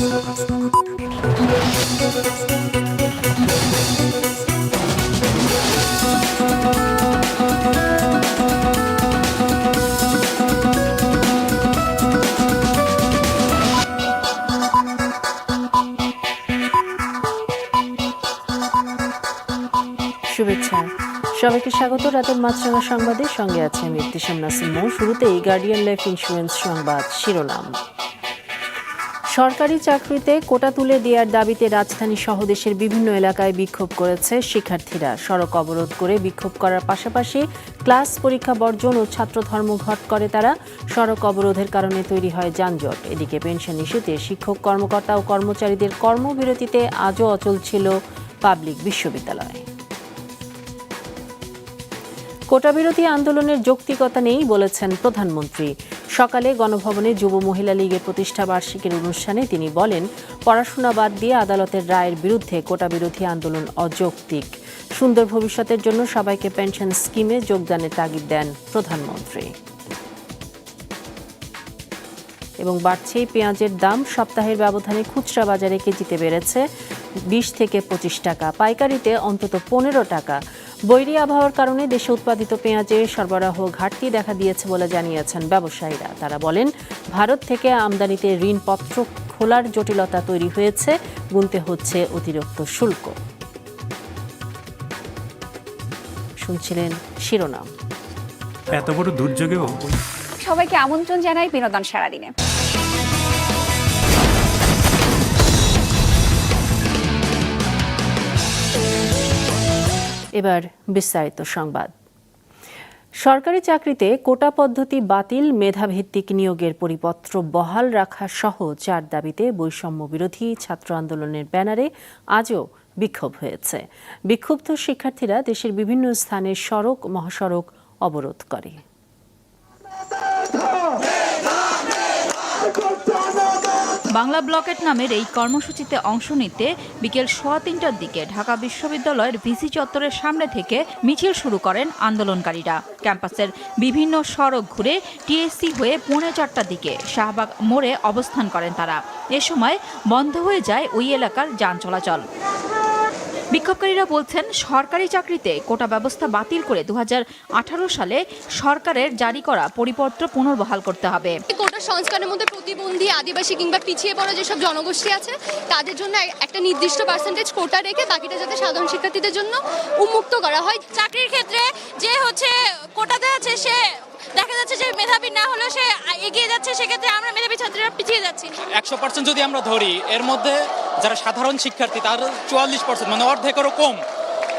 শুভেচ্ছা। সবাইকে স্বাগত। রাতের মাছরাঙা সংবাদে সঙ্গে আছে আমি ইবতিসাম নাসিম শুরুতেই গার্ডিয়ান লাইফ ইন্স্যুরেন্স সংবাদ শিরোনাম। সরকারি চাকরিতে কোটা তুলে দেওয়ার দাবিতে রাজধানী সহ দেশের বিভিন্ন এলাকায় বিক্ষোভ করেছে শিক্ষার্থীরা। সড়ক অবরোধ করে বিক্ষোভ করার পাশাপাশি ক্লাস পরীক্ষা বর্জন ও ছাত্র ধর্মঘট করে তারা। সড়ক অবরোধের কারণে তৈরি হয় যানজট। এদিকে পেনশন ইস্যুতে শিক্ষক, কর্মকর্তা ও কর্মচারীদের কর্মবিরতিতে আজও অচল ছিল পাবলিক বিশ্ববিদ্যালয়। কোটা বিরোধী আন্দোলনের যৌক্তিকতা নেই বলেছেন প্রধানমন্ত্রী। সকালে গণভবনে যুব মহিলা লীগের প্রতিষ্ঠা বার্ষিকীর অনুষ্ঠানে তিনি বলেন, পড়াশোনা বাদ দিয়ে আদালতের রায়ের বিরুদ্ধে কোটা বিরোধী আন্দোলন অযৌক্তিক। সুন্দর ভবিষ্যতের জন্য সবাইকে পেনশন স্কিমে যোগদানের তাগিদ দেন প্রধানমন্ত্রী। এবং বাড়ছেই পেঁয়াজের দাম, সপ্তাহের ব্যবধানে খুচরা বাজারে কেজিতে বেড়েছে বিশ থেকে পঁচিশ টাকা, পাইকারিতে অন্তত পনেরো টাকা। বৈরী আবহাওয়ার কারণে দেশে উৎপাদিত পেঁয়াজের সরবরাহ ঘাটতি দেখা দিয়েছে বলে জানিয়েছেন ব্যবসায়ীরা। তারা বলেন ভারত থেকে আমদানিতে ঋণপত্র খোলার জটিলতা তৈরি হয়েছে গুনতে হচ্ছে অতিরিক্ত শুল্ক। শুনছিলেন শিরোনাম। এত বড় দুর্যোগেও সবাইকে আমন্ত্রণ জানাই বিনোদন সারাদিনে। এবার বিস্তারিত সংবাদ। সরকারি চাকরিতে কোটা পদ্ধতি বাতিল, মেধাভিত্তিক নিয়োগের পরিপত্র বহাল রাখা সহ চার দাবিতে বৈষম্য বিরোধী ছাত্র আন্দোলনের ব্যানারে আজও বিক্ষোভ হয়েছে। বিক্ষুব্ধ শিক্ষার্থীরা দেশের বিভিন্ন স্থানে সড়ক, মহাসড়ক অবরোধ করে। বাংলা ব্লকেট নামের এই কর্মসূচিতে অংশ নিতে বিকেল সোয়া তিনটার দিকে ঢাকা বিশ্ববিদ্যালয়ের ভিসি চত্বরের সামনে থেকে মিছিল শুরু করেন আন্দোলনকারীরা। ক্যাম্পাসের বিভিন্ন সড়ক ঘুরে টিএসসি হয়ে পৌনে চারটার দিকে শাহবাগ মোড়ে অবস্থান করেন তারা। এ সময় বন্ধ হয়ে যায় ওই এলাকার যান চলাচল। বিক্ষোভকারীরা বলছেন, সরকারি চাকরিতে কোটা ব্যবস্থা বাতিল করে দুহাজার আঠারো সালে সরকারের জারি করা পরিপত্র পুনর্বহাল করতে হবে। কোটা সংস্কারের মধ্যে প্রতিবন্ধী, আদিবাসী কিংবা পিছিয়ে পড়া যেসব জনগোষ্ঠী আছে, তাদের জন্য একটা নির্দিষ্ট পার্সেন্টেজ কোটা রেখে বাকিটা যাতে সাধারণ শিক্ষার্থীদের জন্য উন্মুক্ত করা হয়। চাকরির ক্ষেত্রে যে হচ্ছে কোটাতে আছে, সে দেখা যাচ্ছে যে মেধাবী না হলেও সে এগিয়ে যাচ্ছে, সেক্ষেত্রে আমরা মেধাবী ছাত্রীরা পিছিয়ে যাচ্ছি। একশো পার্সেন্ট যদি আমরা ধরি, এর মধ্যে যারা সাধারণ শিক্ষার্থী, তার চুয়াল্লিশ পার্সেন্ট মানে অর্ধেকেরও কম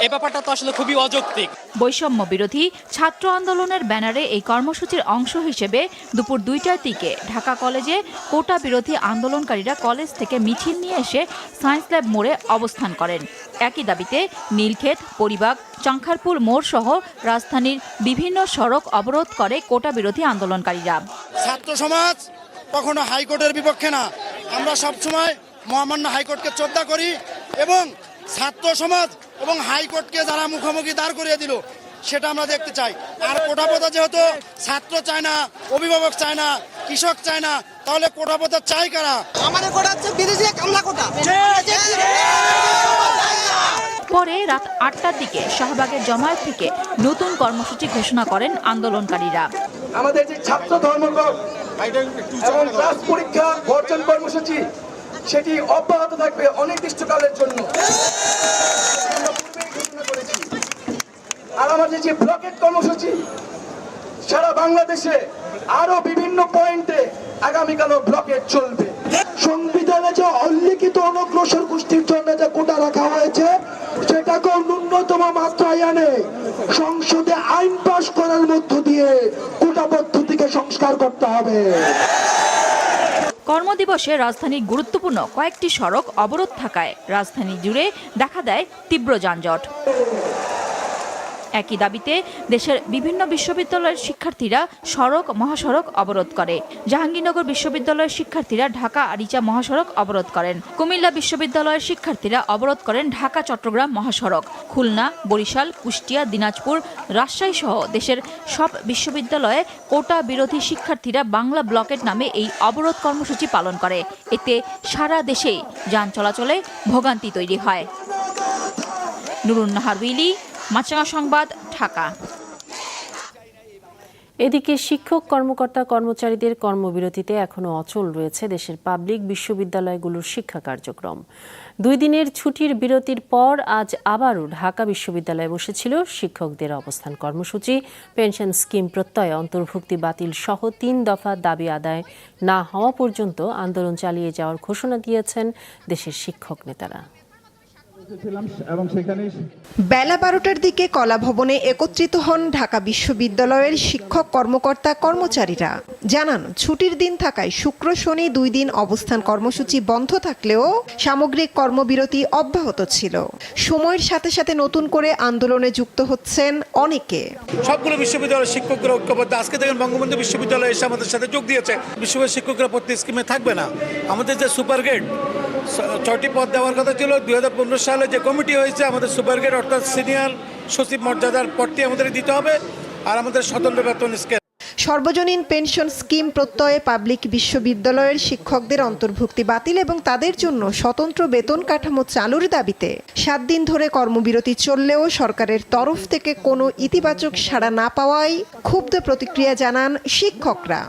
এই ব্যাপারটা তো আসলে খুবই অযৌক্তিক। বৈষম্য বিরোধী ছাত্র আন্দোলনের ব্যানারে এই কর্মসূচির অংশ হিসেবে দুপুর দুইটার দিকে ঢাকা কলেজে কোটা বিরোধী আন্দোলনকারীরা কলেজ থেকে মিছিল নিয়ে এসে সায়েন্স ল্যাব মোড়ে অবস্থান করেন। একই দাবিতে নীলক্ষেত পরিবাগ চাংখারপুল মোড় সহ রাজধানীর বিভিন্ন সড়ক অবরোধ করে কোটা বিরোধী আন্দোলনকারীরা। ছাত্র সমাজ কখনো হাইকোর্টের বিপক্ষে না। আমরা সবসময় মহামান্য হাইকোর্টকে শ্রদ্ধা করি এবং ছাত্র সমাজ এবং হাইকোর্টকে যারা মুখোমুখি দাঁড় করিয়ে দিল সেটা আমরা দেখতে চাই। আর কোটাপোতা যেহেতু ছাত্র চায় না অভিভাবক চায় না কৃষক চায় না তাহলে কোটাপোতা চাই কারা? আমাদের কোটা হচ্ছে বিদেশি কামলা কোটা। পরে রাত আটটার দিকে শাহবাগের জমায়েত থেকে নতুন কর্মসূচি ঘোষণা করেন আন্দোলনকারীরা। আমাদের যে ছাত্র ধর্মঘট এবং ক্লাস পরীক্ষা বর্জন কর্মসূচি সেটি অব্যাহত থাকবে অনির্দিষ্টকালের জন্য। আর আমাদের যে ব্লকেট কর্মসূচি, সারা বাংলাদেশে আরও বিভিন্ন পয়েন্টে আগামীকালও ব্লকেট চলবে। সংবিধানে যে উল্লিখিত অনগ্রসর গোষ্ঠীর জন্য যে কোটা রাখা হয়েছে, সেটাকেও ন্যূনতম মাত্রায় আনে সংসদে আইন পাশ করার মধ্য দিয়ে কোটা পদ্ধতিকে সংস্কার করতে হবে। কর্মদিবসে রাজধানীর গুরুত্বপূর্ণ কয়েকটি সড়ক অবরোধ থাকায় রাজধানী জুড়ে দেখা দেয় তীব্র যানজট। একই দাবিতে দেশের বিভিন্ন বিশ্ববিদ্যালয়ের শিক্ষার্থীরা সড়ক, মহাসড়ক অবরোধ করে। জাহাঙ্গীরনগর বিশ্ববিদ্যালয়ের শিক্ষার্থীরা ঢাকা আরিচা মহাসড়ক অবরোধ করেন। কুমিল্লা বিশ্ববিদ্যালয়ের শিক্ষার্থীরা অবরোধ করেন ঢাকা, চট্টগ্রাম মহাসড়ক। খুলনা, বরিশাল, কুষ্টিয়া, দিনাজপুর, রাজশাহী সহ দেশের সব বিশ্ববিদ্যালয়ে কোটা বিরোধী শিক্ষার্থীরা বাংলা ব্লকেট নামে এই অবরোধ কর্মসূচি পালন করে। এতে সারা দেশেই যান চলাচলে ভোগান্তি তৈরি হয়। নুরুন নাহার উইলি মাছরাঙা সংবাদ, ঢাকা। এদিকে শিক্ষক, কর্মকর্তা, কর্মচারীদের কর্মবিরতিতে এখনও অচল রয়েছে দেশের পাবলিক বিশ্ববিদ্যালয়গুলোর শিক্ষা কার্যক্রম। দুই দিনের ছুটির বিরতির পর আজ আবারও ঢাকা বিশ্ববিদ্যালয়ে বসেছিল শিক্ষকদের অবস্থান কর্মসূচি। পেনশন স্কিম প্রত্যয় অন্তর্ভুক্তি বাতিল সহ তিন দফা দাবি আদায় না হওয়া পর্যন্ত আন্দোলন চালিয়ে যাওয়ার ঘোষণা দিয়েছেন দেশের শিক্ষক নেতারা। বেলা বারোটার দিকে কলাভবনে একত্রিত হন ঢাকা বিশ্ববিদ্যালয়ের শিক্ষক কর্মকর্তা কর্মচারীরা। জানান ছুটির দিন থাকায় শুক্র শনি দুই দিন অবস্থান কর্মসূচি বন্ধ থাকলেও সামগ্রিক কর্মবিরতি অব্যাহত ছিল। সময়ের সাথে সাথে নতুন করে আন্দোলনে যুক্ত হচ্ছেন অনেকে। সবগুলো বিশ্ববিদ্যালয়ের শিক্ষকরা ঐক্যবদ্ধ। আজকে দেখেন বঙ্গবন্ধু বিশ্ববিদ্যালয় এসে আমাদের সাথে যোগ দিয়েছে। বিশ্ববিদ্যালয়ের শিক্ষকরা প্রতি স্কিমে থাকবে না। আমাদের যে সুপার গ্রেড ছয়টি পদ দেওয়ার কথা ছিল দুই সালে যে কমিটি হয়েছে আমাদের সুপার গ্রেড অর্থাৎ সিনিয়র সচিব মর্যাদার পদটি আমাদের দিতে হবে আর আমাদের স্বতন্ত্র বেতন স্কেল। সর্বজনীন পেনশন স্কিম প্রত্যয়ে পাবলিক বিশ্ববিদ্যালয়ের শিক্ষকদের অন্তর্ভুক্তি বাতিল এবং তাদের জন্য স্বতন্ত্র বেতন কাঠামো চালুর দাবিতে। সাত দিন ধরে কর্মবিরতি চললেও সরকারের তরফ থেকে কোনো ইতিবাচক সাড়া না পাওয়ায় ক্ষুব্ধ প্রতিক্রিয়া জানান শিক্ষকরা।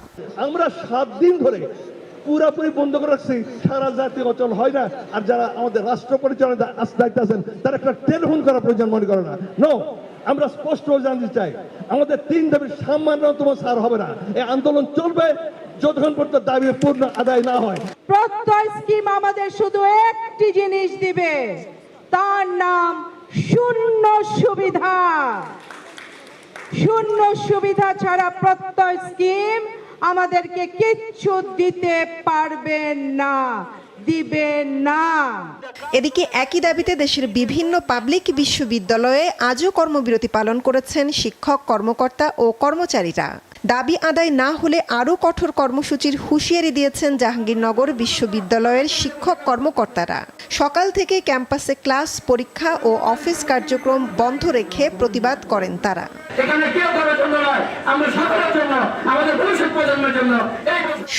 আমরা সাত দিন ধরে পুরাপুরি বন্ধ করে রাখছি। সারা জাতি অচল হয় না। আর যারা আমাদের রাষ্ট্র পরিচালনা দায়িত্ব আছেন, তারা একটা টেলিফোন করার প্রয়োজন মনে করে না। নো আমরা স্পষ্ট জানতে চাই, আমাদের তিন দাবির সামান্যতম সার হবে না। এই আন্দোলন চলবে যতক্ষণ পর্যন্ত দাবি পূর্ণ আদায় না হয়। প্রত্যয় স্কিম আমাদের শুধু একটি জিনিস দিবে। তার নাম শূন্য সুবিধা। শূন্য সুবিধা ছাড়া প্রত্যয় স্কিম আমাদেরকে কিচ্ছু দিতে পারবে না না। এদিকে একই দাবিতে দেশের বিভিন্ন পাবলিক বিশ্ববিদ্যালয়ে আজও কর্মবিরতি পালন করেছেন শিক্ষক, কর্মকর্তা ও কর্মচারীরা। দাবি আদায় না হলে আরও কঠোর কর্মসূচির হুঁশিয়ারি দিয়েছেন জাহাঙ্গীরনগর বিশ্ববিদ্যালয়ের শিক্ষক কর্মকর্তারা। সকাল থেকে ক্যাম্পাসে ক্লাস পরীক্ষা ও অফিস কার্যক্রম বন্ধ রেখে প্রতিবাদ করেন তারা।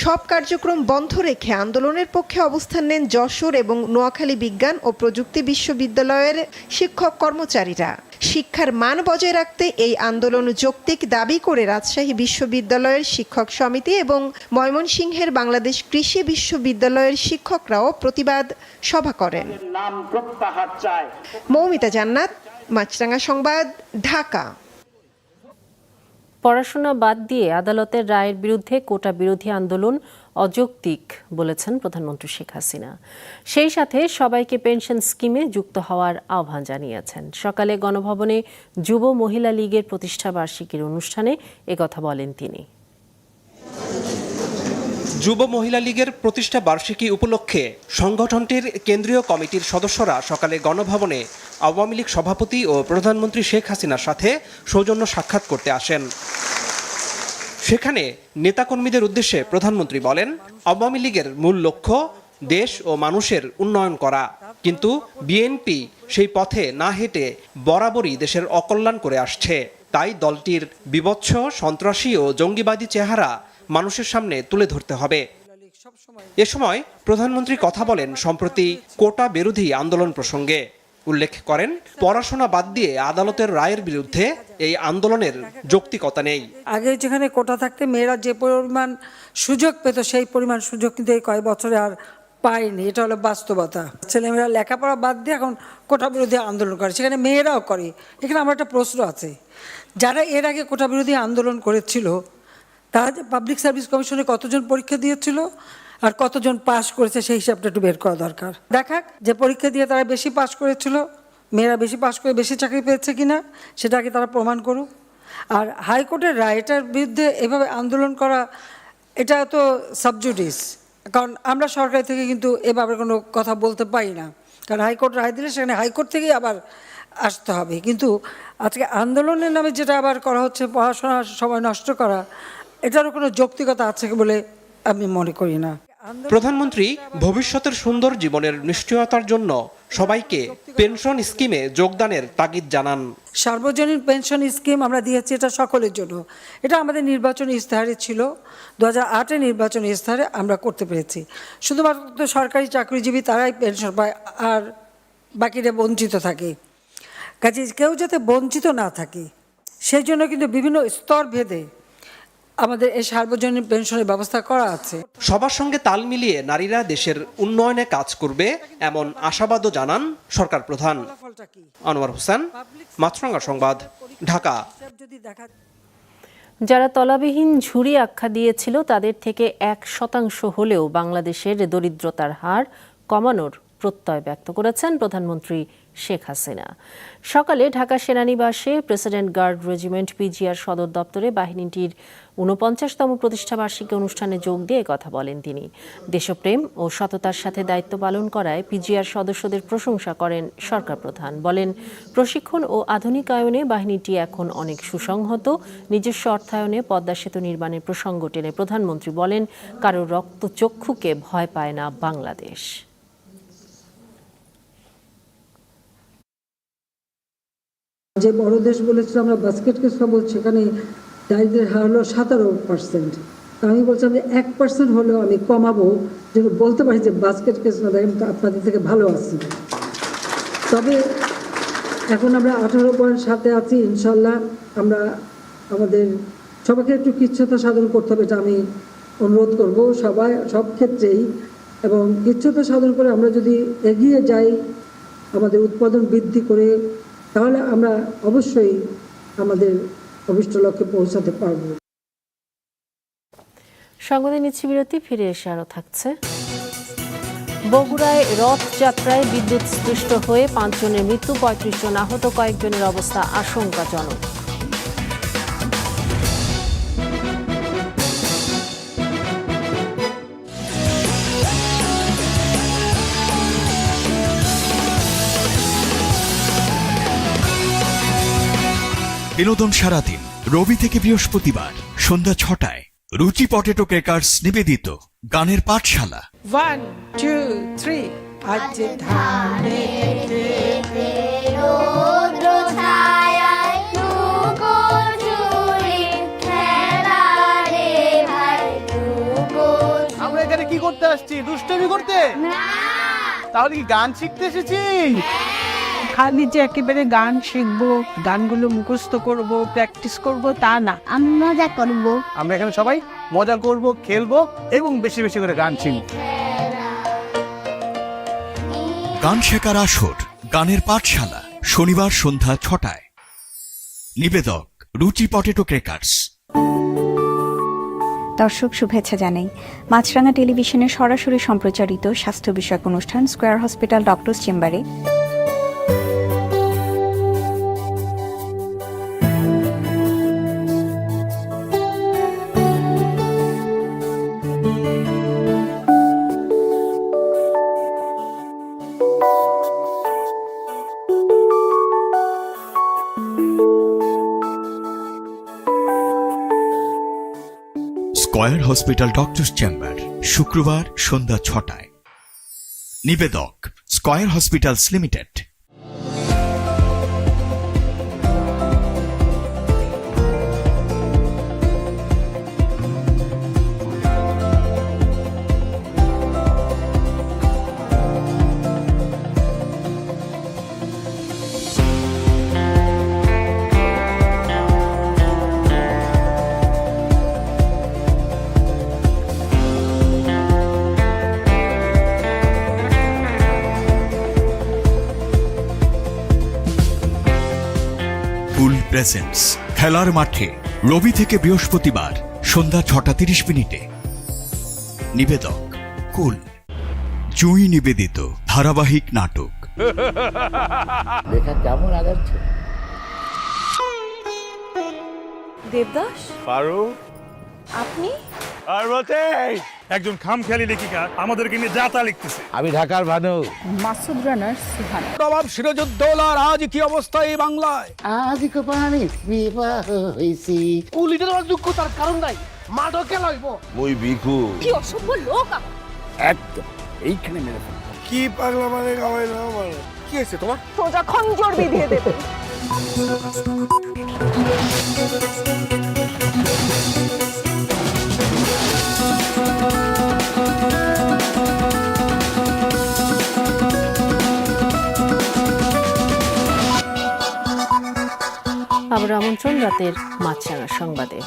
সব কার্যক্রম বন্ধ রেখে আন্দোলনের পক্ষে অবস্থান নেন যশোর এবং নোয়াখালী বিজ্ঞান ও প্রযুক্তি বিশ্ববিদ্যালয়ের শিক্ষক কর্মচারীরা। শিক্ষার মান বজায় রাখতে এই আন্দোলন যৌক্তিক দাবি করে রাজশাহী বিশ্ববিদ্যালয়ের শিক্ষক সমিতি এবং ময়মনসিংহের বাংলাদেশ কৃষি বিশ্ববিদ্যালয়ের শিক্ষকরাও প্রতিবাদ সভা করেন। মৌমিতা জান্নাত মাছরাঙ্গা সংবাদ ঢাকা। পড়াশোনা বাদ দিয়ে আদালতের রায়ের বিরুদ্ধে কোটা বিরোধী আন্দোলন অযৌক্তিক বলেছেন প্রধানমন্ত্রী শেখ হাসিনা। সেই সাথে সবাইকে পেনশন স্কিমে যুক্ত হওয়ার আহ্বান জানিয়েছেন। সকালে গণভবনে যুব মহিলা লীগের প্রতিষ্ঠা বার্ষিকীর অনুষ্ঠানে একথা বলেন তিনি। যুব মহিলা লীগের প্রতিষ্ঠা বার্ষিকী উপলক্ষে সংগঠনটির কেন্দ্রীয় কমিটির সদস্যরা সকালে গণভবনে আওয়ামী লীগ সভাপতি ও প্রধানমন্ত্রী শেখ হাসিনার সাথে সৌজন্য সাক্ষাৎ করতে আসেন। সেখানে নেতাকর্মীদের উদ্দেশ্যে প্রধানমন্ত্রী বলেন, আওয়ামী লীগের মূল লক্ষ্য দেশ ও মানুষের উন্নয়ন করা। কিন্তু বিএনপি সেই পথে না হেঁটে বরাবরই দেশের অকল্যাণ করে আসছে। তাই দলটির বিবৎস সন্ত্রাসী ও জঙ্গিবাদী চেহারা মানুষের সামনে তুলে ধরতে হবে। এ সময় প্রধানমন্ত্রী কথা বলেন, সম্প্রতি কোটা বিরোধী আন্দোলন প্রসঙ্গে। উল্লেখ করেন, পড়াশোনা বাদ দিয়ে আদালতের রায়ের বিরুদ্ধে এই আন্দোলনের যৌক্তিকতা নেই। আগে যেখানে কোটা থাকতে মেয়েরা যে পরিমাণ সুযোগ পেত, সেই পরিমাণ সুযোগ কিন্তু এই কয়েক বছরে আর পায়নি। এটা হলো বাস্তবতা। ছেলেমেয়েরা লেখাপড়া বাদ দিয়ে এখন কোটা বিরোধী আন্দোলন করে, সেখানে মেয়েরাও করে। এখানে আমার একটা প্রশ্ন আছে। যারা এর আগে কোটা বিরোধী আন্দোলন করেছিল, তারা পাবলিক সার্ভিস কমিশনে কতজন পরীক্ষা দিয়েছিল? আর কতজন পাশ করেছে সেই হিসাবটা একটু বের করা দরকার। দেখাক যে পরীক্ষা দিয়ে তারা বেশি পাশ করেছিল, মেয়েরা বেশি পাশ করে বেশি চাকরি পেয়েছে কি কিনা, সেটাকে তারা প্রমাণ করুক। আর হাইকোর্টের রায়টার বিরুদ্ধে এভাবে আন্দোলন করা, এটা তো সাবজুডিস। কারণ আমরা সরকার থেকে কিন্তু এভাবে কোনো কথা বলতে পারি না। কারণ হাইকোর্ট রায় দিলে সেখানে হাইকোর্ট থেকেই আবার আসতে হবে। কিন্তু আজকে আন্দোলনের নামে যেটা আবার করা হচ্ছে, পড়াশোনা সময় নষ্ট করা, এটারও কোনো যৌক্তিকতা আছে বলে আমি মনে করি না। প্রধানমন্ত্রী, ভবিষ্যতের সুন্দর জীবনের নিশ্চয়তার জন্য সবাইকে পেনশন স্কিমে যোগদানের তাগিদ জানান। সার্বজনীন পেনশন স্কিম আমরা দিয়েছি এটা সকলের জন্য। এটা আমাদের নির্বাচনী ইস্তাহারে ছিল। দু হাজার আটের নির্বাচনী ইস্তাহারে আমরা করতে পেরেছি। শুধুমাত্র সরকারি চাকরিজীবী তারাই পেনশন পায় আর বাকিরা বঞ্চিত থাকে। কাজে কেউ যাতে বঞ্চিত না থাকে, সেই জন্য কিন্তু বিভিন্ন স্তর ভেদে আমাদের এই সার্বজনীন পেনশনের ব্যবস্থা করা আছে। সবার সঙ্গে তাল মিলিয়ে নারীরা দেশের উন্নয়নে কাজ করবে এমন আশাবাদও জানান সরকার প্রধান। আনোয়ার হোসেন মাছরাঙ্গা সংবাদ ঢাকা। যারা তলাবিহীন ঝুড়ি আখ্যা দিয়েছিল তাদের থেকে এক শতাংশ হলেও বাংলাদেশের দরিদ্রতার হার কমানোর প্রত্যয় ব্যক্ত করেছেন প্রধানমন্ত্রী শেখ হাসিনা। সকালে ঢাকা সেনানিবাসে প্রেসিডেন্ট গার্ড রেজিমেন্ট পিজিআর সদর দপ্তরে বাহিনীটির ঊনপঞ্চাশতম প্রতিষ্ঠাবার্ষিকী অনুষ্ঠানে যোগ দিয়ে কথা বলেন তিনি। দেশপ্রেম ও সততার সাথে দায়িত্ব পালন করায় পিজিআর সদস্যদের প্রশংসা করেন সরকার প্রধান। বলেন, প্রশিক্ষণ ও আধুনিকায়নে বাহিনীটি এখন অনেক সুসংহত, নিজস্ব অর্থায়নে পদ্মা সেতু নির্মাণের প্রসঙ্গ টেনে প্রধানমন্ত্রী বলেন, কারও রক্তচক্ষুকে ভয় পায় না বাংলাদেশ। যে বড় দেশ বলেছিল, আমরা বাস্কেট কেস খাব সেখানে দারিদ্রের হার হলো সতেরো পার্সেন্ট আমি বলছিলাম যে এক পার্সেন্ট হলেও আমি কমাবো যেন বলতে পারি যে বাস্কেট কেস না দেখেন আপনাদের থেকে ভালো আছি। তবে এখন আমরা আঠারো পয়েন্ট সাথে আছি, ইনশাল্লাহ আমরা আমাদের সবাইকে একটু কিচ্ছতা সাধন করতে হবে, এটা আমি অনুরোধ করব সবাই, সব ক্ষেত্রেই। এবং কিচ্ছতা সাধন করে আমরা যদি এগিয়ে যাই, আমাদের উৎপাদন বৃদ্ধি করে তাহলে আমরা অবশ্যই আমাদের অভিষ্ট লক্ষ্যে পৌঁছাতে পারব। সংবাদে নিচ্ছি বিরতি, ফিরে এসে আরও থাকছে। বগুড়ায় রথযাত্রায় বিদ্যুৎ স্পৃষ্ট হয়ে পাঁচজনের মৃত্যু, পঁয়ত্রিশ জন আহত, কয়েকজনের অবস্থা আশঙ্কাজনক। বিনোদন সারাদিন রবি থেকে বৃহস্পতিবার সন্ধ্যা ছটায়। রুচি পটেটো ক্রেকার্স নিবেদিত গানের পাঠশালা। ওয়ান টু থ্রি আজ ধানে আমরা এখানে কি করতে আসছি? দুষ্টমি করতে? তাহলে কি গান শিখতে এসেছি? খালি যে একেবারে গান শিখব গানগুলো মুখস্থ করব প্র্যাকটিস করব তা না। আমি মজা করব। আমরা এখানে সবাই মজা করব খেলব এবং বেশি বেশি করে গান শিখব। গান শেখার আসর গানের পাঠশালা শনিবার সন্ধ্যা ছটায়। নিবেদক রুচি পটেটো ক্রেকার্স। দর্শক শুভেচ্ছা জানাই। মাছরাঙা টেলিভিশনে সরাসরি সম্প্রচারিত স্বাস্থ্য বিষয়ক অনুষ্ঠান স্কোয়ার হসপিটাল ডক্টরস চেম্বারে। হসপিটাল ডক্টর চেম্বার শুক্রবার সন্ধ্যা ছটায়। নিবেদক square hospitals limited. Cool presents খেলার মাঠে রবি থেকে বৃহস্পতিবার সন্ধ্যা ছটা তিরিশ মিনিটে। নিবেদক কুল। জুই নিবেদিত ধারাবাহিক নাটক। দেবদাস? পারো আপনি? আর একজন খাম খেয়ালি লেখিকা আমাদেরকে নিয়ে যাতা লিখতেছে। আমি ঢাকার ভানু। মাসুদ রানার সুহানা নবাব সিরাজউদ্দৌলার আজ কি অবস্থা এই বাংলায়? আজ কোপানি বিবাহ হইছি। দুঃখ তার কারণ নাই মাঠও খেলাইব মুই বিকু কি অসভ্য লোক একদম এইখানে মেরে কি পাগলা মানে গাওয়াই না মানে কি হয়েছে তোমার? সোজা খঞ্জর বিধিয়ে দেবে। আবার আমন্ত্রণ রাতের মাছরাঙা সংবাদে।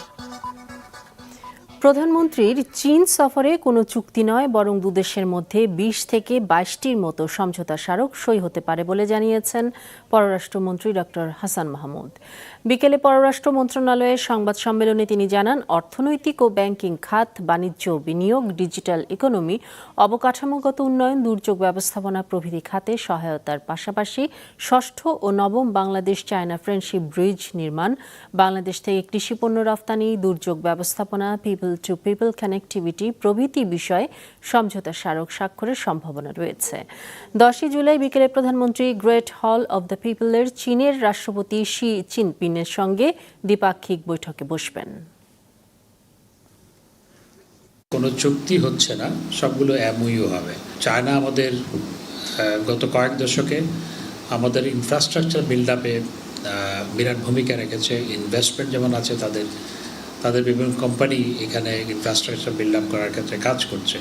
প্রধানমন্ত্রীর চীন সফরে কোনো চুক্তি নয়, বরং দুদেশের মধ্যে বিশ থেকে বাইশটির মতো সমঝোতা স্মারক সই হতে পারে বলে জানিয়েছেন পররাষ্ট্রমন্ত্রী ডক্টর হাসান মাহমুদ। বিকেলে পররাষ্ট্র মন্ত্রণালয়ের সংবাদ সম্মেলনে তিনি জানান, অর্থনৈতিক ও ব্যাংকিং খাত, বাণিজ্য বিনিয়োগ, ডিজিটাল ইকোনমি, অবকাঠামোগত উন্নয়ন, দুর্যোগ ব্যবস্থাপনা, প্রভৃতি খাতে সহায়তার পাশাপাশি ষষ্ঠ ও নবম বাংলাদেশ চায়না ফ্রেন্ডশিপ ব্রিজ নির্মাণ, বাংলাদেশ থেকে কৃষিপণ্য রফতানি, দুর্যোগ ব্যবস্থাপনা, পিপল টু পিপল কানেক্টিভিটি প্রভৃতি বিষয়ে সমঝোতা স্মারক স্বাক্ষরের সম্ভাবনা রয়েছে। দশই জুলাই বিকেলে প্রধানমন্ত্রী গ্রেট হল অব দ্য পিপলের চীনের রাষ্ট্রপতি শি চিনপিনের সঙ্গে দ্বিপাক্ষিক বৈঠকে বসবেন। কোনো চুক্তি হচ্ছে না, সবগুলো এমইউ হবে। চায়না আমাদের গত কয়েক দশকে আমাদের ইনফ্রাস্ট্রাকচার বিল্ড আপে বিরাট ভূমিকা রেখেছে। ইনভেস্টমেন্ট যেমন আছে, তাদের তাদের বিভিন্ন কোম্পানি এখানে ইনফ্রাস্ট্রাকচার বিল্ড আপ করার ক্ষেত্রে কাজ করছে।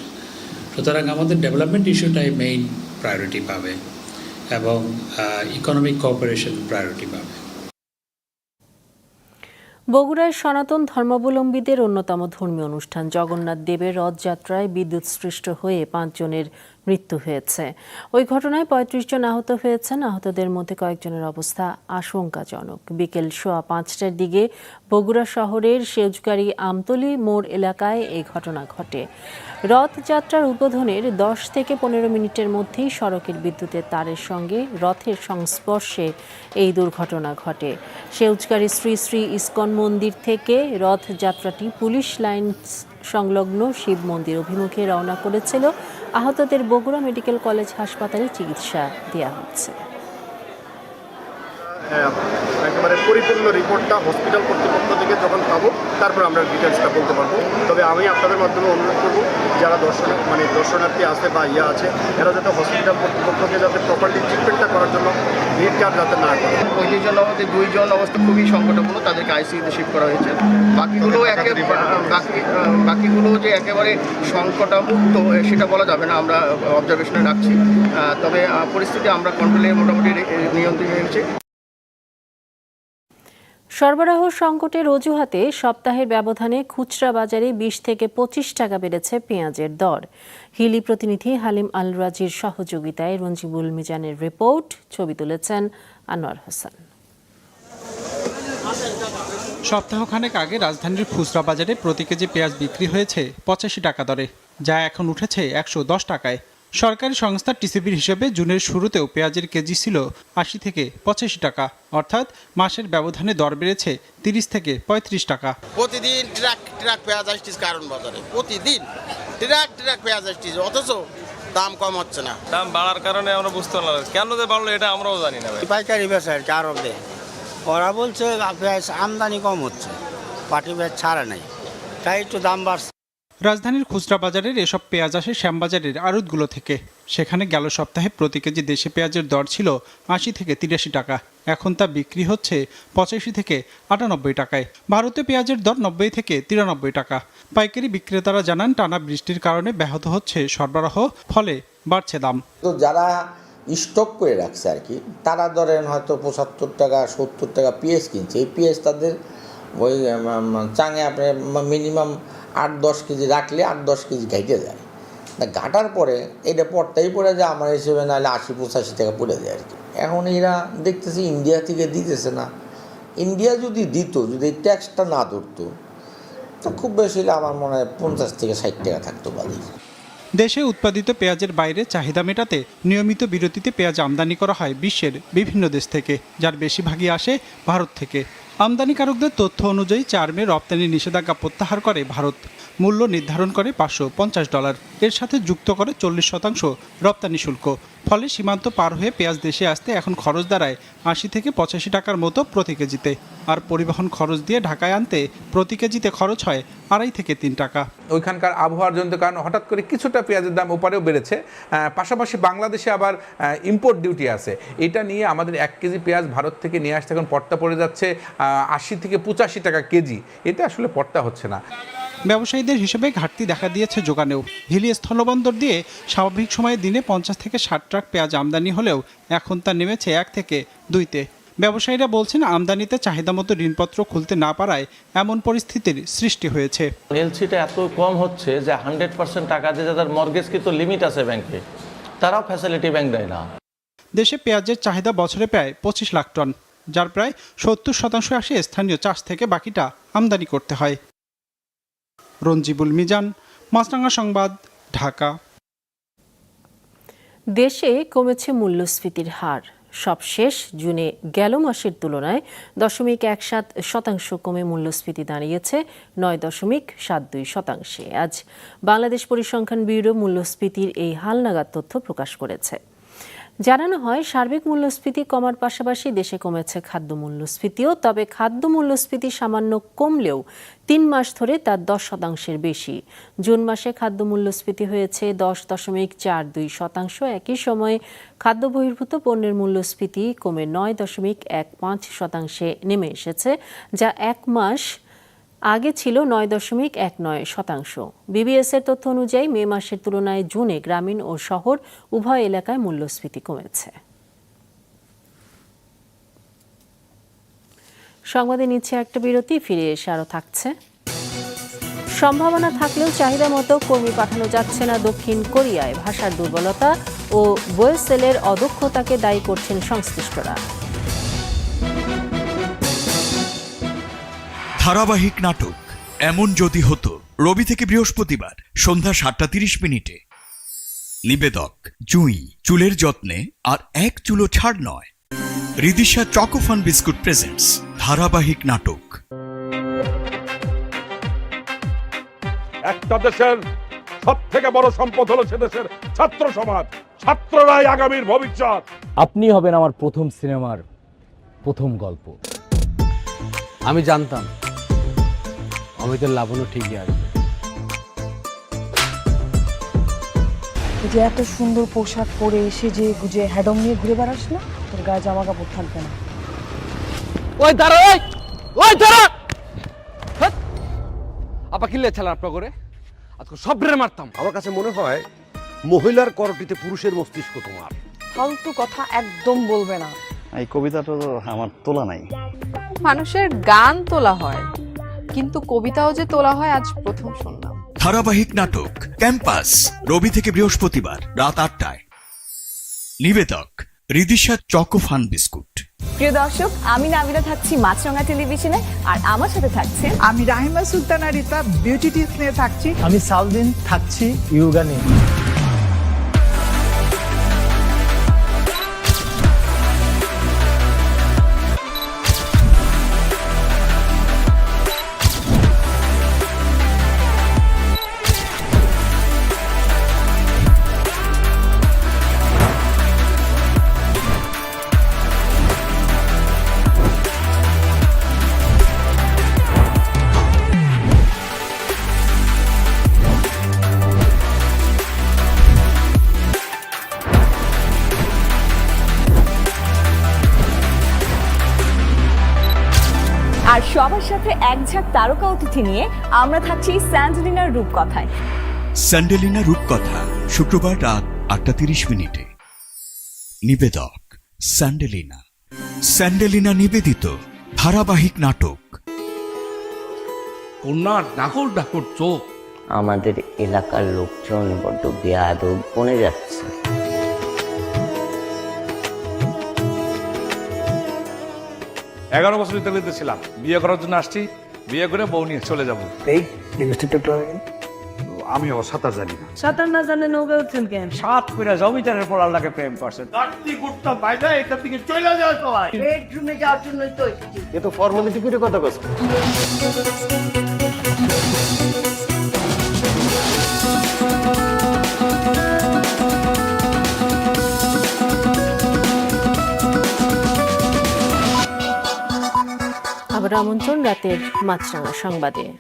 সুতরাং আমাদের ডেভেলপমেন্ট ইস্যুটাই মেইন প্রায়োরিটি পাবে এবং ইকোনমিক কোঅপারেশন প্রায়োরিটি পাবে। বগুড়ায় সনাতন ধর্মাবলম্বীদের অন্যতম ধর্মীয় অনুষ্ঠান। জগন্নাথ দেবের রথযাত্রায় বিদ্যুৎ সৃষ্ট হয়ে পাঁচজনের মৃত্যু হয়েছে। ওই ঘটনায় পঁয়ত্রিশ জন আহত হয়েছেন। আহতদের মধ্যে কয়েকজনের অবস্থা আশঙ্কাজনক। বিকেল সোয়া পাঁচটার দিকে বগুড়া শহরের সেউজগাড়ি আমতলি মোড় এলাকায় এই ঘটনা ঘটে। রথযাত্রার উদ্বোধনের দশ থেকে পনেরো মিনিটের মধ্যেই সড়কের বিদ্যুতের তারের সঙ্গে রথের সংস্পর্শে এই দুর্ঘটনা ঘটে। সেউজগাড়ি শ্রী শ্রী ইস্কন মন্দির থেকে রথযাত্রাটি পুলিশ লাইন সংলগ্ন শিব মন্দির অভিমুখে রওনা করেছিল আহতদের বগুড়া মেডিকেল কলেজ হাসপাতালে চিকিৎসা দেওয়া হচ্ছে। একেবারে পরিপূর্ণ রিপোর্টটা হসপিটাল কর্তৃপক্ষ থেকে যখন পাবো তারপর আমরা ডিটেলসটা বলতে পারব। তবে আমি আপনাদের মাধ্যমে অনুরোধ করব যারা দর্শন মানে দর্শনার্থী আছে বা ইয়ে আছে এরা যাতে হসপিটাল কর্তৃপক্ষকে যাতে প্রপারলি ট্রিটমেন্টটা করার জন্য ভিড় কার যাতে না করে। জন আমাদের দুইজন অবস্থা খুবই সংকটপূর্ণ তাদেরকে আইসিইউতে শিফট করা হয়েছে। বাকিগুলো একে বাকি বাকিগুলো যে একেবারে সংকটামুক্ত সেটা বলা যাবে না আমরা অবজারভেশনে রাখছি। তবে পরিস্থিতি আমরা কন্ট্রোলে মোটামুটি নিয়ন্ত্রণে এনেছি। সরবরাহ সংকটের অজুহাতে সপ্তাহের ব্যবধানে খুচরা বাজারে বিশ থেকে পঁচিশ টাকা বেড়েছে পেঁয়াজের দর। হিলি প্রতিনিধি হালিম আল রাজির সহযোগিতায় রঞ্জিবুল মিজানের রিপোর্ট, ছবি তুলেছেন আনোয়ার হাসান। সপ্তাহখানেক আগে রাজধানীর খুচরা বাজারে প্রতি কেজি পেঁয়াজ বিক্রি হয়েছে পঁচাশি টাকা দরে, যা এখন উঠেছে একশো দশ টাকায়। সরকারি সংস্থা টিসিবির হিসেবে জুনের শুরুতেও পেঁয়াজের কেজি ছিল আশি থেকে পঁচাশি টাকা। অর্থাৎ মাসের ব্যবধানে দর বেড়েছে তিরিশ থেকে পঁয়ত্রিশ টাকা। প্রতিদিন ট্রাক ট্রাক পেঁয়াজ আসছিস কারণ বাজারে। প্রতিদিন ট্রাক ট্রাক পেঁয়াজ আসছিস অথচ দাম কম হচ্ছে না। দাম বাড়ার কারণে আমরা বুঝতে পারলাম না। কেন যে বাড়লো এটা আমরাও জানি না ভাই। পাইকারি বেচা আর কি আরব দেয় ওরা বলছে পেঁয়াজ আমদানি কম হচ্ছে পাটি পেঁয়াজ ছাড়া নাই। তাই একটু দাম বাড়ছে। রাজধানীর খুচরা বাজারের এসব পেঁয়াজ আসে শ্যামবাজারের আড়তগুলো থেকে। সেখানে গেল সপ্তাহে প্রতি কেজি দেশি পেঁয়াজের দর ছিল আশি থেকে তিরাশি টাকা। এখন তা বিক্রি হচ্ছে পঁচাশি থেকে আটানব্বই টাকায়। ভারতে পেঁয়াজের দর নব্বই থেকে তিরানব্বই টাকা। পাইকারি বিক্রেতারা জানান, টানা বৃষ্টির কারণে ব্যাহত হচ্ছে সরবরাহ, ফলে বাড়ছে দাম। তো যারা স্টক করে রাখছে আর কি, তারা ধরেন হয়তো পঁচাত্তর টাকা, সত্তর টাকা পিএস কিনছে। এই পিএস তাদের ওই চাঙে আপনার মিনিমাম আট দশ কেজি রাখলে আট দশ কেজি ঘাইটে যায়। তা ঘাটার পরে এটা পড়তেই পড়ে যায় আমার হিসেবে নাহলে আশি পঁচাশি টাকা পড়ে যায় আর কি এখন এরা দেখতেছি ইন্ডিয়া থেকে দিতেছে না। ইন্ডিয়া যদি দিত, যদি এই ট্যাক্সটা না ধরতো, তো খুব বেশি হলে আমার মনে হয় পঞ্চাশ থেকে ষাট টাকা থাকতো বাড়ি। দেশে উৎপাদিত পেঁয়াজের বাইরে চাহিদা মেটাতে নিয়মিত বিরতিতে পেঁয়াজ আমদানি করা হয় বিশ্বের বিভিন্ন দেশ থেকে, যার বেশিরভাগই আসে ভারত থেকে। আমদানিকারকদের তথ্য অনুযায়ী চার মে রপ্তানি নিষেধাজ্ঞা প্রত্যাহার করে ভারত। মূল্য নির্ধারণ করে পাঁচশো পঞ্চাশ ডলার। এর সাথে যুক্ত করে চল্লিশ শতাংশ রপ্তানি শুল্ক। ফলে সীমান্ত পার হয়ে পেঁয়াজ দেশে আসতে এখন খরচ দাঁড়ায় আশি থেকে পঁচাশি টাকার মতো প্রতি কেজিতে। আর পরিবহন খরচ দিয়ে ঢাকায় আনতে প্রতি কেজিতে খরচ হয় আড়াই থেকে তিন টাকা। ওইখানকার আবহাওয়ার জনিত কারণে হঠাৎ করে কিছুটা পেঁয়াজের দাম ওপারেও বেড়েছে। পাশাপাশি বাংলাদেশে আবার ইম্পোর্ট ডিউটি আছে। এটা নিয়ে আমাদের এক কেজি পেঁয়াজ ভারত থেকে নিয়ে আসতে এখন পট্টা পড়ে যাচ্ছে। আশি থেকে পঁচাশি টাকা কেজি। এটা আসলে পট্টা হচ্ছে না। ব্যবসায়ীদের হিসেবে ঘাটতি দেখা দিয়েছে যোগানেও। হিলি স্থলবন্দর দিয়ে স্বাভাবিক সময়ে দিনে পঞ্চাশ থেকে ষাট ট্রাক পেঁয়াজ আমদানি হলেও এখন তা নেমেছে এক থেকে দুইতে। ব্যবসায়ীরা বলছেন আমদানিতে চাহিদা মতো ঋণপত্র খুলতে না পারায় এমন পরিস্থিতির সৃষ্টি হয়েছে। এলসিটা এত কম হচ্ছে যে হান্ড্রেড পার্সেন্ট টাকা দিয়ে যাদের মর্গেজ কিন্তু লিমিট আছে ব্যাংকে তারাও ফ্যাসিলিটি ব্যাংক দেয় না। দেশে পেঁয়াজের চাহিদা বছরে প্রায় পঁচিশ লাখ টন। যার প্রায় সত্তর শতাংশ আসে স্থানীয় চাষ থেকে বাকিটা আমদানি করতে হয়। রঞ্জিবুল মিজান মাছরাঙ্গা সংবাদ, ঢাকা। দেশে কমেছে মূল্যস্ফীতির হার। সবশেষ জুনে গেল মাসের তুলনায় দশমিক এক সাত শতাংশ কমে মূল্যস্ফীতি দাঁড়িয়েছে নয় দশমিক সাত দুই শতাংশে। আজ বাংলাদেশ পরিসংখ্যান ব্যুরো মূল্যস্ফীতির এই হালনাগাদ তথ্য প্রকাশ করেছে। জানানো হয়, সার্বিক মূল্যস্ফীতি কমার পাশাপাশি দেশে কমেছে খাদ্য মূল্যস্ফীতিও, তবে খাদ্য মূল্যস্ফীতি সামান্য কমলেও তিন মাস ধরে তার দশ শতাংশের বেশি। জুন মাসে খাদ্য মূল্যস্ফীতি হয়েছে দশ দশমিক চার দুই শতাংশ। একই সময়ে খাদ্য বহির্ভূত পণ্যের মূল্যস্ফীতি কমে নয় দশমিক এক পাঁচ শতাংশে নেমে এসেছে, যা এক মাস আগে ছিল নয় দশমিক এক নয় শতাংশ। বিবিএস এর তথ্য অনুযায়ী মে মাসের তুলনায় জুনে গ্রামীণ ও শহর উভয় এলাকায় মূল্যস্ফীতি কমেছে। সংবাদে নিচ্ছে একটা বিরতি, ফিরে এসে আরও থাকছে। সম্ভাবনা থাকলেও চাহিদা মতো কর্মী পাঠানো যাচ্ছে না দক্ষিণ কোরিয়ায়। ভাষার দুর্বলতা ও ওয়েসেলের অদক্ষতাকে দায়ী করছেন সংশ্লিষ্টরা। ধারাবাহিক নাটক এমন যদি হতো রবি থেকে বৃহস্পতিবার সন্ধ্যা সাতটা তিরিশ মিনিটে। নিবেদক জুঁই চুলের যত্নে আর এক চুলো ছাড় নয়। রিদিশা চকোফান বিস্কুট প্রেজেন্টস ধারাবাহিক নাটক। একটা দেশের সব থেকে বড় সম্পদ হলো সে দেশের ছাত্র সমাজ ছাত্ররাই আগামীর ভবিষ্যৎ। আপনি হবেন আমার প্রথম সিনেমার প্রথম গল্প। আমি জানতাম। অমিতের লাবণ্য ঠিকই আসবে যে এত সুন্দর পোশাক পরে এসে যে গুজে হ্যাডম নিয়ে ঘুরে বেড়াস না তোর গায়ে জামা কাপড় থাকবে না। ওই দাঁড়া ওই ওই দাঁড়া! আপা কিনলে ছেলে আপনার করে আজকে সব ব্রেন মারতাম। আমার কাছে মনে হয় মহিলার করটিতে পুরুষের মস্তিষ্ক তোমার। ফালতু কথা একদম বলবে না। এই কবিতাটা তো আমার তোলা নাই। মানুষের গান তোলা হয়। কিন্তু কবিতাও যে তোলা হয় আজ প্রথম শুনলাম। ধারাবাহিক নাটক ক্যাম্পাস রবি থেকে বৃহস্পতিবার রাত আটটায়। নিবেদক রিদিশা চকোফান বিস্কুট। প্রিয় দর্শক আমি নাবিলা থাকছি মাছরাঙা টেলিভিশনে আর আমার সাথে থাকছে আমি রাহিমা সুলতানা রিতা বিউটি টিপস নিয়ে থাকছি। আমি সালদিন থাকছি ইয়োগা নিয়ে ঝাঁক তারকা অতিথি নিয়ে আমরা থাকছি স্যান্ডেলিনার রূপকথায়। স্যান্ডেলিনা রূপকথা শুক্রবার রাত আটটা তিরিশ মিনিটে। নিবেদক স্যান্ডেলিনা। স্যান্ডেলিনা নিবেদিত ধারাবাহিক নাটক। কন্যার ডাকর ডাকর চোখ। আমাদের এলাকার লোকজন বড্ড বেয়াদব বনে যাচ্ছে। এগারো বছর ইতালিতে ছিলাম। বিয়ে করার জন্য আসছি। বিয়ে করে বউ নিয়ে চলে যাব। এই লিপস্টিকটা একটু আমি ও সাঁতার জানি না। সাঁতার না জানে নৌকা উঠছেন কেন? সাত করে জমিদারের পর আল্লাহকে প্রেম করছেন বেডরুমে যাওয়ার জন্যই তো এসেছি। এ তো ফর্মালিটি করে কথা কস আবার আমন্ত্রণ রাতের মাছরাঙা সংবাদে।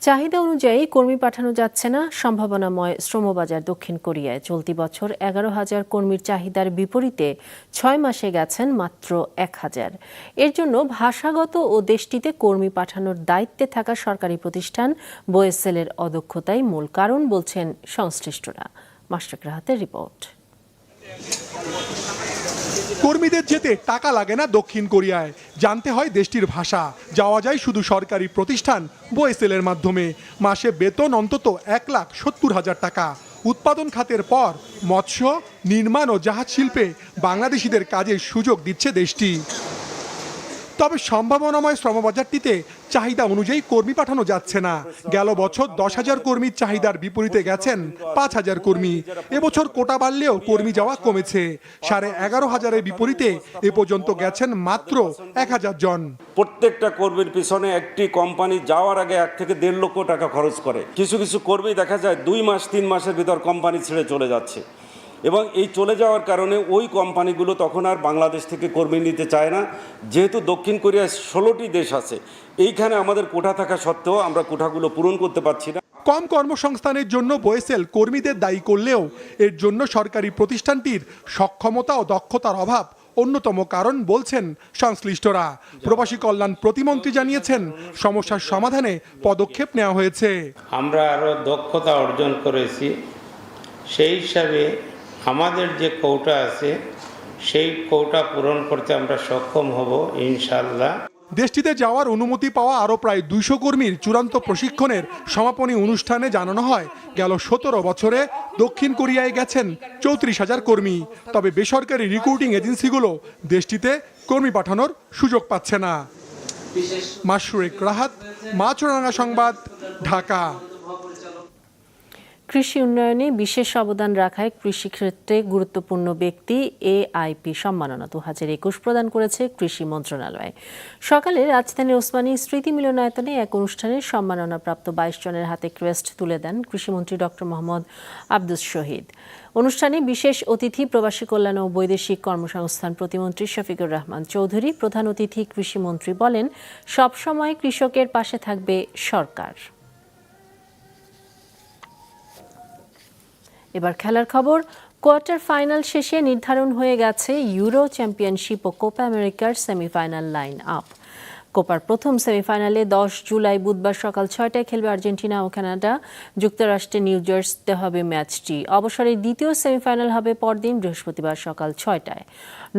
চাহিদা অনুযায়ী কর্মী পাঠানো যাচ্ছে না। সম্ভাবনাময় শ্রমবাজার দক্ষিণ কোরিয়ায় চলতি বছর এগারো হাজার কর্মীর চাহিদার বিপরীতে ছয় মাসে গেছেন মাত্র এক হাজার। এর জন্য ভাষাগত ও দেশটিতে কর্মী পাঠানোর দায়িত্বে থাকা সরকারি প্রতিষ্ঠান বোয়েসেলের অদক্ষতাই মূল কারণ, বলছেন সংশ্লিষ্টরা। মাস্টার হাতের রিপোর্ট। কর্মীদের যেতে টাকা লাগে না দক্ষিণ কোরিয়ায়। জানতে হয় দেশটির ভাষা। যাওয়া যায় শুধু সরকারি প্রতিষ্ঠান বোয়েসেলের মাধ্যমে। মাসে বেতন অন্তত এক লাখ সত্তর হাজার টাকা। উৎপাদন খাতের পর মৎস্য, নির্মাণ ও জাহাজ শিল্পে বাংলাদেশিদের কাজের সুযোগ দিচ্ছে দেশটি। তবে সম্ভাবনাময় শ্রমবাজারটিতে চাহিদা অনুযায়ী কর্মী পাঠানো যাচ্ছে না। গেল বছর দশ হাজার কর্মীর চাহিদার বিপরীতে গেছেন পাঁচ হাজার কর্মী। এবছর কোটা বাড়লেও কর্মী যাওয়া কমেছে। সাড়ে এগারো হাজারের বিপরীতে এ পর্যন্ত গেছেন মাত্র এক হাজার জন। প্রত্যেকটা কর্মীর পিছনে একটি কোম্পানি যাওয়ার আগে এক থেকে দেড় লক্ষ টাকা খরচ করে। কিছু কিছু কর্মী দেখা যায় দুই মাস, তিন মাসের ভিতর কোম্পানি ছেড়ে চলে যাচ্ছে। এবং এই চলে যাওয়ার কারণে ওই কোম্পানিগুলো তখন আর বাংলাদেশ থেকে কর্মী নিতে চায় না। যেহেতু দক্ষিণ কোরিয়ায় ষোলোটি দেশ আছে এইখানে আমাদের কোঠা থাকা সত্ত্বেও আমরা কোঠাগুলো পূরণ করতে পারছি না। কম কর্মসংস্থানের জন্য বোয়েসেল কর্মীদের দায়ী করলেও এর জন্য সরকারি প্রতিষ্ঠানটির সক্ষমতা ও দক্ষতার অভাব অন্যতম কারণ বলছেন সংশ্লিষ্টরা। প্রবাসী কল্যাণ প্রতিমন্ত্রী জানিয়েছেন সমস্যার সমাধানে পদক্ষেপ নেওয়া হয়েছে। আমরা আরও দক্ষতা অর্জন করেছি। সেই হিসাবে আমাদের যে কৌটা আছে, সেই কৌটা পূরণ করতে আমরা সক্ষম হব ইনশাল্লাহ দেশটিতে যাওয়ার অনুমতি পাওয়া আরও প্রায় দুইশো কর্মীর চূড়ান্ত প্রশিক্ষণের সমাপনী অনুষ্ঠানে জানানো হয়। গেল সতেরো বছরে দক্ষিণ কোরিয়ায় গেছেন চৌত্রিশ হাজার কর্মী। তবে বেসরকারি রিক্রুটিং এজেন্সিগুলো দেশটিতে কর্মী পাঠানোর সুযোগ পাচ্ছে না। মাসুরেক রাহাত মাছরাঙ্গা সংবাদ, ঢাকা। কৃষি উন্নয়নে বিশেষ অবদান রাখায় কৃষিক্ষেত্রে গুরুত্বপূর্ণ ব্যক্তি এআইপি সম্মাননা দু হাজার একুশ প্রদান করেছে কৃষি মন্ত্রণালয়। সকালে রাজধানীর ওসমানী স্মৃতি মিলনায়তনে এক অনুষ্ঠানে সম্মাননাপ্রাপ্ত বাইশ জনের হাতে ক্রেস্ট তুলে দেন কৃষিমন্ত্রী ডক্টর মোহাম্মদ আব্দুস শহীদ। অনুষ্ঠানে বিশেষ অতিথি প্রবাসী কল্যাণ ও বৈদেশিক কর্মসংস্থান প্রতিমন্ত্রী শফিকুর রহমান চৌধুরী প্রধান অতিথি কৃষিমন্ত্রী বলেন, সবসময় কৃষকের পাশে থাকবে সরকার। এবার খেলার খবর, কোয়ার্টার ফাইনাল শেষে নির্ধারণ হয়ে গেছে ইউরো চ্যাম্পিয়নশিপ ও কোপা আমেরিকার সেমিফাইনাল লাইন আপ। কোপার প্রথম সেমিফাইনালে দশ জুলাই বুধবার সকাল ছয়টায় খেলবে আর্জেন্টিনা ও কানাডা। যুক্তরাষ্ট্রে নিউ জার্সিতে হবে ম্যাচটি। অবসরের দ্বিতীয় সেমিফাইনাল হবে পরদিন বৃহস্পতিবার সকাল ছয়টায়।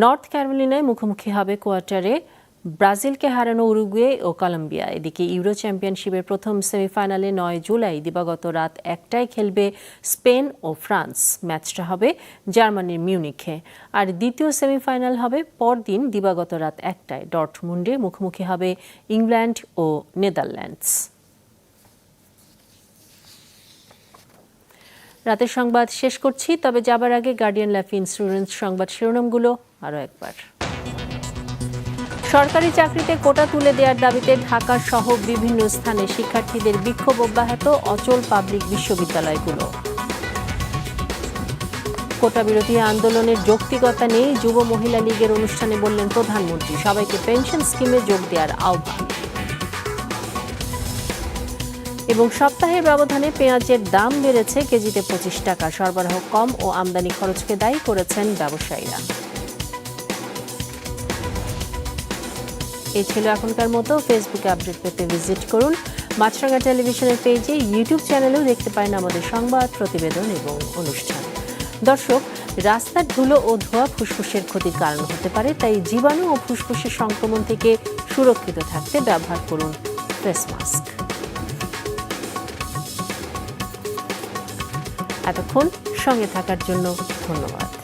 নর্থ ক্যারোলিনায় মুখোমুখি হবে কোয়ার্টারে ব্রাজিলকে হারানো উরুগুয়ে ও কলম্বিয়া। এদিকে ইউরো চ্যাম্পিয়নশিপের প্রথম সেমিফাইনালে নয় জুলাই দিবাগত রাত একটায় খেলবে স্পেন ও ফ্রান্স। ম্যাচটা হবে জার্মানির মিউনিখে। আর দ্বিতীয় সেমিফাইনাল হবে পরদিন দিবাগত রাত একটায়। ডটমুন্ডে মুখোমুখি হবে ইংল্যান্ড ও নেদারল্যান্ডস। রাতের সংবাদ শেষ করছি, তবে যাবার আগে গার্ডিয়ান লাইফ ইন্স্যুরেন্স সংবাদ শিরোনামগুলো আরও একবার। সরকারি চাকরিতে কোটা তুলে দেওয়ার দাবিতে ঢাকা সহ বিভিন্ন স্থানে শিক্ষার্থীদের বিক্ষোভ অব্যাহত অচল পাবলিক বিশ্ববিদ্যালয়গুলো। কোটা বিরোধী আন্দোলনের যৌক্তিকতা নেই যুব মহিলা লীগের অনুষ্ঠানে বললেন প্রধানমন্ত্রী। সবাইকে পেনশন স্কিমে যোগ দেওয়ার আহ্বান। এবং সপ্তাহের ব্যবধানে পেঁয়াজের দাম বেড়েছে কেজিতে পঁচিশ টাকা। সরবরাহ কম ও আমদানি খরচকে দায়ী করেছেন ব্যবসায়ীরা। এই ছিল এখনকার মতো ফেসবুকে আপডেট পেতে ভিজিট করুন। মাছরাঙ্গা টেলিভিশনের পেজে ইউটিউব চ্যানেলেও দেখতে পারেন আমাদের সংবাদ, প্রতিবেদন এবং অনুষ্ঠান। দর্শক, রাস্তার ধুলো ও ধোয়া ফুসফুসের ক্ষতির কারণ হতে পারে, তাই জীবাণু ও ফুসফুসের সংক্রমণ থেকে সুরক্ষিত থাকতে ব্যবহার করুন ফেস মাস্ক এতক্ষণ সঙ্গে থাকার জন্য ধন্যবাদ।